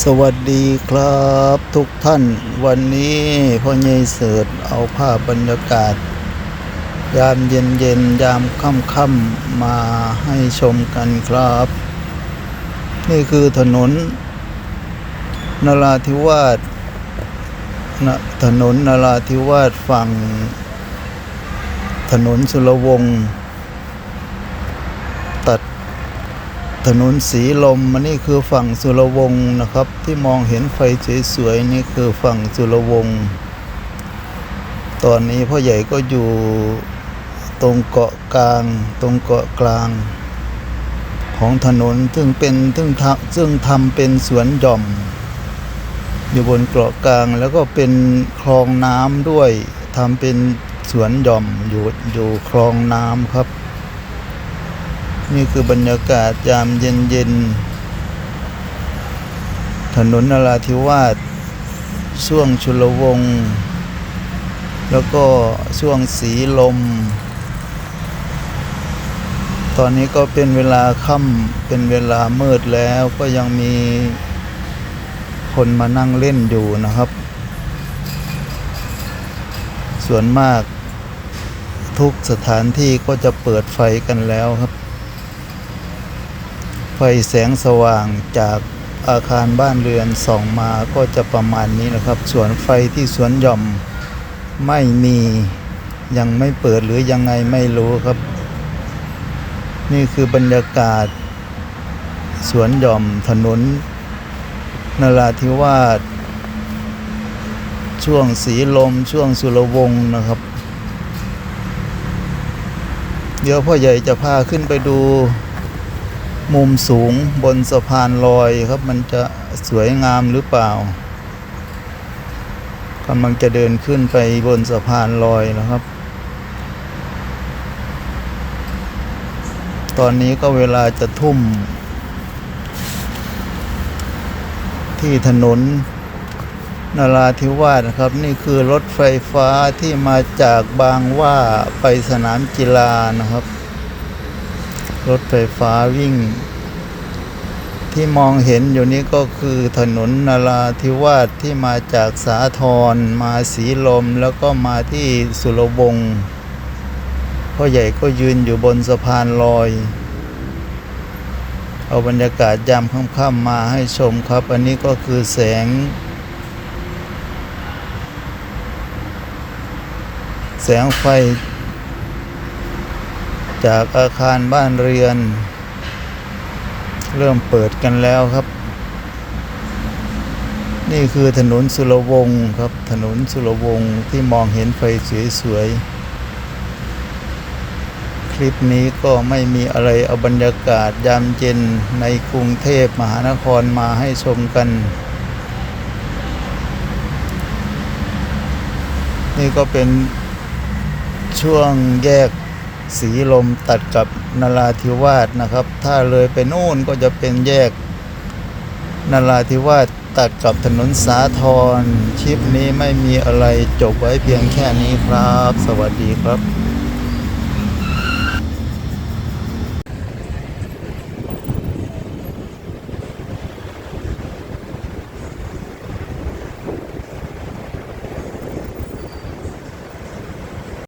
สวัสดีครับทุกท่าน วันนี้พ่อใหญ่เสิร์ตเอาภาพบรรยากาศ ยามเย็นเย็นยามค่ำค่ำมาให้ชมกันครับ นี่คือถนนนราธิวาสนะถนนนราธิวาสฝั่ง ถนนสุรวงศ์ตัด ถนนสีลมมันนี่คือฝั่งสุรวงศ์นะครับ ที่มองเห็นไฟสวยๆนี่คือฝั่งสุรวงศ์ตอนนี้พ่อใหญ่ก็อยู่ตรงเกาะกลาง ตรงเกาะกลาง ของถนนซึ่งเป็นซึ่งทำซึ่งทำเป็นสวนหย่อม อยู่บนเกาะกลางแล้วก็เป็นคลองน้ำด้วยทำเป็นสวนหย่อมอยู่อยู่คลองน้ำครับ นี่คือบรรยากาศยามเย็นๆ ถนนนราธิวาสช่วงชุลวง แล้วก็ช่วงสีลม ตอนนี้ก็เป็นเวลาค่ำเป็นเวลามืดแล้วก็ยังมีคนมานั่งเล่นอยู่นะครับ ส่วนมากทุกสถานที่ก็จะเปิดไฟกันแล้วครับ แสงสว่างจากอาคารบ้านเรือนส่องมาก็จะประมาณนี้นะครับ ส่วนไฟที่สวนหย่อมไม่มียังไม่เปิดหรือยังไงไม่รู้ครับ นี่คือบรรยากาศ สวนหย่อมถนนนราธิวาสช่วงสีลมช่วงสุรวงศ์นะครับ เดี๋ยวพ่อใหญ่จะพาขึ้นไปดู มุมสูงบนสะพานลอยครับ มันจะสวยงามหรือเปล่ากำลังจะเดินขึ้นไปบนสะพานลอยนะครับ ตอนนี้ก็เวลาจะทุ่ม ที่ถนนนาราธิวาสนะครับ นี่คือรถไฟฟ้าที่มาจากบางว่าไปสนามกีฬานะครับ รถไฟฟ้าวิ่ง ที่มองเห็นอยู่นี้ก็คือถนนนราธิวาสที่มาจากสาทรมาสีลมแล้วก็มาที่สุรวงศ์พ่อใหญ่ก็ยืนอยู่บนสะพานลอย เอาบรรยากาศยามค่ำๆมาให้ชมครับ อันนี้ก็คือแสง แสงไฟ จากอาคารบ้านเรือน เริ่มเปิดกันแล้วครับ นี่คือถนนสุรวงศ์ครับ ถนนสุรวงศ์ที่มองเห็นไฟสวยๆ คลิปนี้ก็ไม่มีอะไรเอาบรรยากาศยามเย็นในกรุงเทพมหานครมาให้ชมกัน นี่ก็เป็นช่วงแยก สีลมตัดกับนราธิวาสนะครับ ถ้าเลยไปนู่นก็จะเป็นแยกนราธิวาสตัดกับถนนสาทรชิปนี้ไม่มีอะไรจบไว้เพียงแค่นี้ครับ สวัสดีครับ